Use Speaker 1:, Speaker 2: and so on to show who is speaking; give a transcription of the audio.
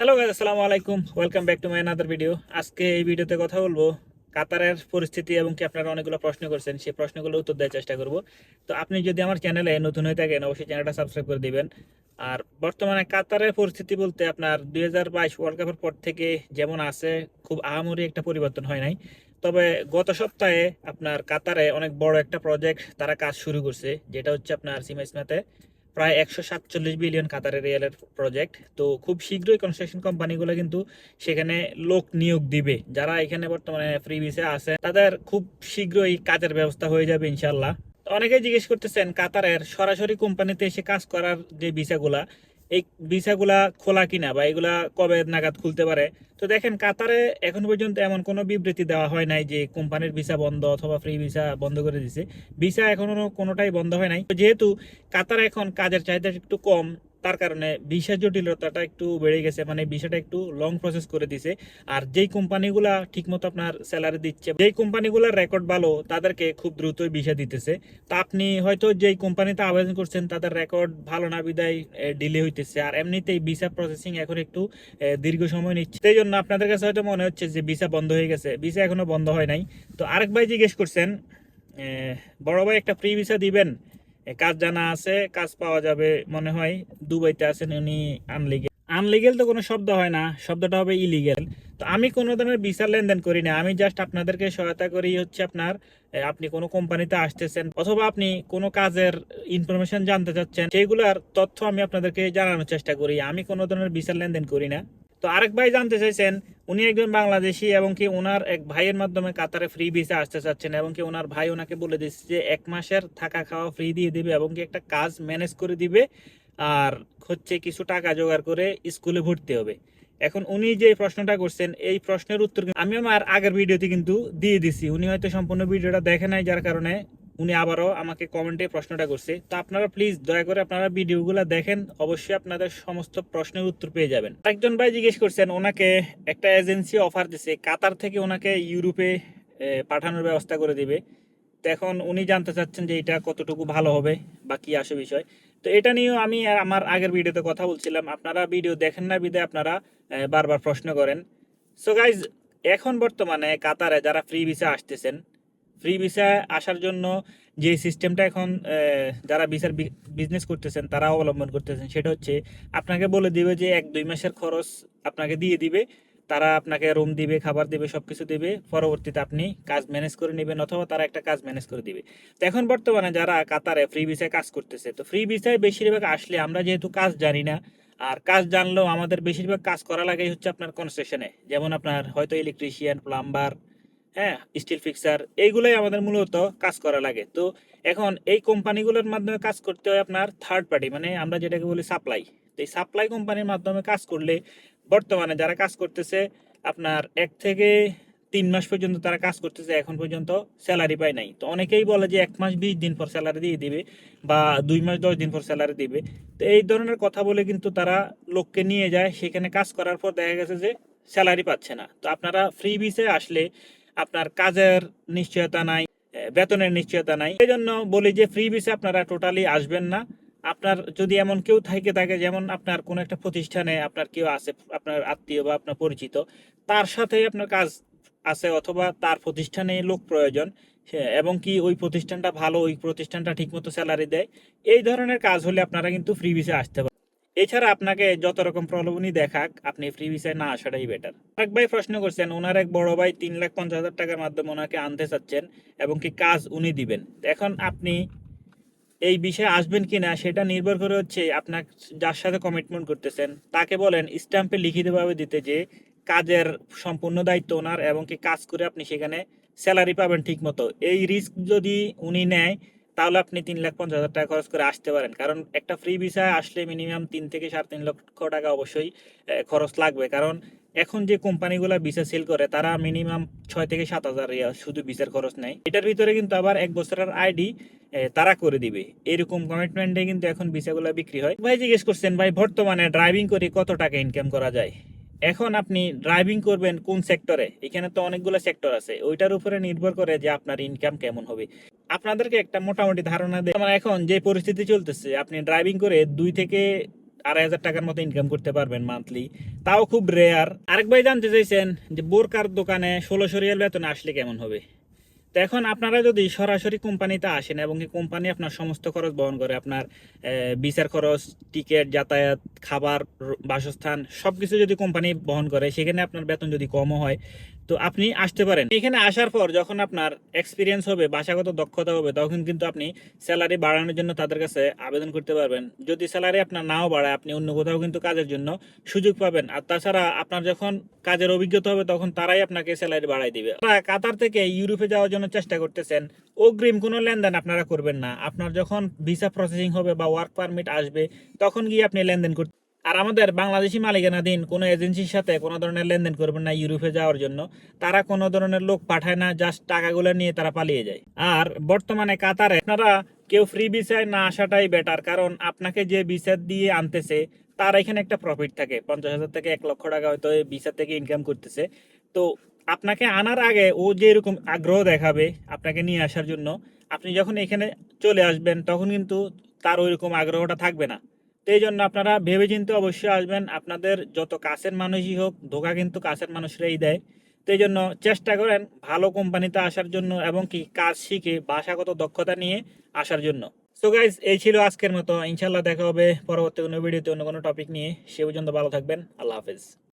Speaker 1: Hello guys আসসালামু আলাইকুম welcome back to my another video আজকে এই ভিডিওতে কথা বলব কাতারের পরিস্থিতি এবং কি আপনারা অনেকগুলো প্রশ্ন করছেন, সেই প্রশ্নগুলো উত্তর দেওয়ার চেষ্টা করব। তো আপনি যদি আমার চ্যানেলে নতুন হয়ে থাকেন, অবশ্যই চ্যানেলটা সাবস্ক্রাইব করে দিবেন। আর বর্তমানে কাতারের পরিস্থিতি বলতে আপনার দুই হাজার বাইশ ওয়ার্ল্ড কাপের পর থেকে যেমন আছে, খুব আহামরি একটা পরিবর্তন হয় নাই। তবে গত সপ্তাহে আপনার কাতারে অনেক বড় একটা প্রজেক্ট তারা কাজ শুরু করছে, যেটা হচ্ছে আপনার সিমেসমাতে প্রায় একশো সাতচল্লিশ বিলিয়ন কাতারের রিয়েলের প্রজেক্ট তো খুব শীঘ্রই কনস্ট্রাকশন কোম্পানিগুলো কিন্তু সেখানে লোক নিয়োগ দিবে। যারা এখানে বর্তমানে ফ্রি ভিসে আছে, তাদের খুব শীঘ্রই কাজের ব্যবস্থা হয়ে যাবে ইনশাল্লাহ অনেকে জিজ্ঞেস করতেছেন, কাতারের সরাসরি কোম্পানিতে এসে কাজ করার যে ভিসাগুলা এই ভিসাগুলা খোলা কিনা বা এগুলা কবে নাগাদ খুলতে পারে? তো দেখেন, কাতারে এখন পর্যন্ত এমন কোনো বিবৃতি দেওয়া হয় নাই যে কোম্পানির ভিসা বন্ধ অথবা ফ্রি ভিসা বন্ধ করে দিছে। ভিসা এখনও কোনোটাই বন্ধ হয় নাই। যেহেতু কাতার এখন কাজের চাহিদা একটু কম তার কারণে ভিসা জটিলতাটা একটু বেড়ে গেছে মানে ভিসাটা একটু লং প্রসেস করে দিছে। আর যেই কোম্পানিগুলা ঠিকমতো আপনার স্যালারি দিচ্ছে, যেই কোম্পানিগুলোর রেকর্ড ভালো, তাদেরকে খুব দ্রুতই ভিসা দিতেছে। তা আপনি হয়তো যেই কোম্পানিতে আবেদন করছেন, তাদের রেকর্ড ভালো না বিদায় ডিলে হইতেছে। আর এমনিতেই ভিসা প্রসেসিং এখন একটু দীর্ঘ সময় নিচ্ছে। সেই জন্য আপনাদের কাছে হয়তো মনে হচ্ছে যে ভিসা বন্ধ হয়ে গেছে। ভিসা এখনও বন্ধ হয় নাই। তো আরেক ভাই জিজ্ঞেস করছেন বড় ভাই একটা ফ্রি ভিসা দিবেন কাজ জানা আছে, কাজ পাওয়া যাবে, মনে হয় দুবাইতে আছেন উনি আনলিগেল আনলিগেল তো কোনো শব্দ হয় না, শব্দটা হবে ইলিগেল তো আমি কোনো ধরনের বিচার লেনদেন করি না, আমি জাস্ট আপনাদেরকে সহায়তা করি হচ্ছে আপনার আপনি কোনো কোম্পানিতে আসতেছেন, অথবা আপনি কোনো কাজের ইনফরমেশন জানতে চাচ্ছেন, সেইগুলোর তথ্য আমি আপনাদেরকে জানানোর চেষ্টা করি, আমি কোনো ধরনের বিচার লেনদেন করি না। তো আরেক ভাই জানতে চাইছেন, উনি একজন বাংলাদেশি এবং কি ওনার এক ভাইয়ের মাধ্যমে কাতারে ফ্রি ভিসা আসতে চাচ্ছেন এবং কি ওনার ভাই ওনাকে বলে দিচ্ছে যে এক মাসের থাকা খাওয়া ফ্রি দিয়ে দিবে এবং কি একটা কাজ ম্যানেজ করে দিবে আর হচ্ছে কিছু টাকা জোগাড় করে স্কুলে ভর্তি হবে। এখন উনি যে প্রশ্নটা করছেন, এই প্রশ্নের উত্তর আমি আমার আগের ভিডিওতে কিন্তু দিয়ে দিছি। উনি হয়তো সম্পূর্ণ ভিডিওটা দেখে নাই, যার কারণে উনি আবারও আমাকে কমেন্টে প্রশ্নটা করছে। তো আপনারা প্লিজ দয়া করে আপনারা ভিডিওগুলো দেখেন, অবশ্যই আপনাদের সমস্ত প্রশ্নের উত্তর পেয়ে যাবেন। একজন ভাই জিজ্ঞেস করছেন, ওনাকে একটা এজেন্সি অফার দিছে, কাতার থেকে ওনাকে ইউরোপে পাঠানোর ব্যবস্থা করে দিবে। তো এখন উনি জানতে চাচ্ছেন যে এটা কতটুকু ভালো হবে বা কি আসে বিষয়। তো এটা নিয়েও আমি আমার আগের ভিডিওতে কথা বলছিলাম। আপনারা ভিডিও দেখেন না বিদে আপনারা বারবার প্রশ্ন করেন। সো গাইজ এখন বর্তমানে কাতারে যারা ফ্রি ভিসা আসতেছেন ফ্রি ভিসা আসার জন্য যে সিস্টেমটা এখন যারা ভিসার বিজনেস করতেছেন, তারা অবলম্বন করতেছেন, সেটা হচ্ছে আপনাকে বলে দিবে যে এক, দুই মাসের খরচ আপনাকে দিয়ে দিবে, তারা আপনাকে রুম দিবে, খাবার দিবে সব কিছু দিবে, পরবর্তীতে আপনি কাজ ম্যানেজ করে নেবেন অথবা তারা একটা কাজ ম্যানেজ করে দিবে। তো এখন বর্তমানে যারা কাতারে ফ্রি ভিসায় কাজ করতেছে, তো ফ্রি ভিসায় বেশিরভাগ আসলে আমরা যেহেতু কাজ জানি না, আর কাজ জানলেও আমাদের বেশিরভাগ কাজ করা লাগে হচ্ছে আপনার কনস্ট্রাকশনে যেমন আপনার হয়তো ইলেকট্রিশিয়ান প্লাম্বার হ্যাঁ স্টিল ফিক্সার এইগুলোই আমাদের মূলত কাজ করা লাগে। তো এখন এই কোম্পানিগুলোর মাধ্যমে কাজ করতে হয় আপনার থার্ড পার্টি মানে আমরা যেটাকে বলি সাপ্লাই তো এই সাপ্লাই কোম্পানির মাধ্যমে কাজ করলে বর্তমানে যারা কাজ করতেছে, আপনার এক থেকে তিন মাস পর্যন্ত তারা কাজ করতেছে, এখন পর্যন্ত স্যালারি পায় নাই। তো অনেকেই বলে যে এক মাস বিশ দিন পর স্যালারি দিয়ে দিবে বা দুই মাস দশ দিন পর স্যালারি দিবে। তো এই ধরনের কথা বলে কিন্তু তারা লোককে নিয়ে যায়, সেখানে কাজ করার পর দেখা গেছে যে স্যালারি পাচ্ছে না। তো আপনারা ফ্রি ভিসে আসলে আপনার কাজের নিশ্চয়তা নাই বেতনের নিশ্চয়তা নাই। এই জন্য বলি যে ফ্রি ভিসে আপনারা টোটালি আসবেন না। আপনার যদি এমন কেউ থাকে থাকে, যেমন আপনার কোনো একটা প্রতিষ্ঠানে আপনার কেউ আছে, আপনার আত্মীয় বা আপনার পরিচিত, তার সাথে আপনার কাজ আছে অথবা তার প্রতিষ্ঠানে লোক প্রয়োজন এবং কি ওই প্রতিষ্ঠানটা ভালো, ওই প্রতিষ্ঠানটা ঠিকমতো স্যালারি দেয়, এই ধরনের কাজ হলে আপনারা কিন্তু ফ্রি ভিসে আসতে পারেন এছাড়া আপনাকে যত রকম প্রলোভনই দেখাক, আপনি ফ্রি ভিসায় না আসাটাই বেটার এক ভাই প্রশ্ন করছেন ওনার এক বড় ভাই তিন লাখ পঞ্চাশ হাজার টাকার মাধ্যমে ওনাকে আনতে চাচ্ছেন এবং কি কাজ উনি দিবেন। এখন আপনি এই বিষয়ে আসবেন কি না সেটা নির্ভর করে হচ্ছে আপনার যার সাথে কমিটমেন্ট করতেছেন, তাকে বলেন স্ট্যাম্পে লিখিতভাবে দিতে যে কাজের সম্পূর্ণ দায়িত্ব ওনার এবং কি কাজ করে আপনি সেখানে স্যালারি পাবেন ঠিক মতো এই রিস্ক যদি উনি নেয় তাহলে আপনি তিন লাখ পঞ্চাশ হাজার টাকা খরচ করে আসতে পারেন। কারণ একটা ফ্রি ভিসায় আসলে মিনিমাম তিন থেকে সাড়ে তিন লক্ষ টাকা অবশ্যই খরচ লাগবে। কারণ এখন যে কোম্পানিগুলো ভিসা সেল করে, তারা মিনিমাম ছয় থেকে সাত হাজার শুধু ভিসার খরচ নেয়। এটার ভিতরে কিন্তু আবার এক বছরের আইডি তারা করে দিবে। এরকম কমিটমেন্টে কিন্তু এখন ভিসাগুলো বিক্রি হয়। ভাই জিজ্ঞেস করছেন, ভাই বর্তমানে ড্রাইভিং করে কত টাকা ইনকাম করা যায়? এখন আপনি ড্রাইভিং করবেন কোন সেক্টরে এখানে তো অনেকগুলো সেক্টর আছে। ওইটার উপরে নির্ভর করে যে আপনার ইনকাম কেমন হবে। আপনাদেরকে একটা মোটামুটি ধারণা দেয় আমার এখন যে পরিস্থিতি চলতেছে, আপনি ড্রাইভিং করে দুই থেকে আড়াই হাজার টাকার মতো ইনকাম করতে পারবেন মান্থলি তাও খুব রেয়ার আরেক ভাই জানতে চাইছেন যে বোরকার দোকানে ষোলোশো রিয়াল বেতন আসলে কেমন হবে? তো এখন আপনারা যদি সরাসরি কোম্পানিতে আসেন এবং কি কোম্পানি আপনার সমস্ত খরচ বহন করে, আপনার বিচার খরচ, টিকিট, যাতায়াত, খাবার, বাসস্থান সব কিছু যদি কোম্পানি বহন করে, সেখানে আপনার বেতন যদি কমও হয় তো আপনি আসতে পারেন। এখানে আসার পর যখন আপনার এক্সপিরিয়েন্স হবে, ভাষাগত দক্ষতা হবে, তখন কিন্তু আপনি স্যালারি বাড়ানোর জন্য তাদের কাছে আবেদন করতে পারবেন। যদি স্যালারি আপনার নাও বাড়ায়, আপনি অন্য কোথাও কিন্তু কাজের জন্য সুযোগ পাবেন। আর তাছাড়া আপনার যখন কাজের অভিজ্ঞতা হবে, তখন তারাই আপনাকে স্যালারি বাড়াই দিবে। কাতার থেকে ইউরোপে যাওয়ার জন্য চেষ্টা করতেছেন। অগ্রিম কোনো লেনদেন আপনারা করবেন না। আপনার যখন ভিসা প্রসেসিং হবে বা ওয়ার্ক পারমিট আসবে, তখন গিয়ে আপনি লেনদেন করতে আর আমাদের বাংলাদেশি মালিকানাধীন কোনো এজেন্সির সাথে কোনো ধরনের লেনদেন করবেন না ইউরোপে যাওয়ার জন্য। তারা কোনো ধরনের লোক পাঠায় না জাস্ট টাকাগুলো নিয়ে তারা পালিয়ে যায়। আর বর্তমানে কাতারে আপনারা কেউ ফ্রি ভিসায় না আসাটাই বেটার কারণ আপনাকে যে ভিসা দিয়ে আনতেছে, তার এখানে একটা প্রফিট থাকে। পঞ্চাশ হাজার থেকে এক লক্ষ টাকা হয়তো ভিসা থেকে ইনকাম করতেছে। তো আপনাকে আনার আগে ও যে এরকম আগ্রহ দেখাবে আপনাকে নিয়ে আসার জন্য, আপনি যখন এখানে চলে আসবেন, তখন কিন্তু তার ওইরকম আগ্রহটা থাকবে না। তো এই জন্য আপনারা ভেবে চিনতে অবশ্যই আসবেন। আপনাদের যত কাছের মানুষই হোক, ধোকা কিন্তু কাছের মানুষরাই দেয়। তো এই জন্য চেষ্টা করেন ভালো কোম্পানিতে আসার জন্য এবং কি কাজ শিখে, ভাষাগত দক্ষতা নিয়ে আসার জন্য। সো গাইজ এই ছিল আজকের মতো। ইনশাল্লাহ দেখা হবে পরবর্তী কোনো ভিডিওতে অন্য কোনো টপিক নিয়ে। সে পর্যন্ত ভালো থাকবেন। আল্লাহ হাফেজ।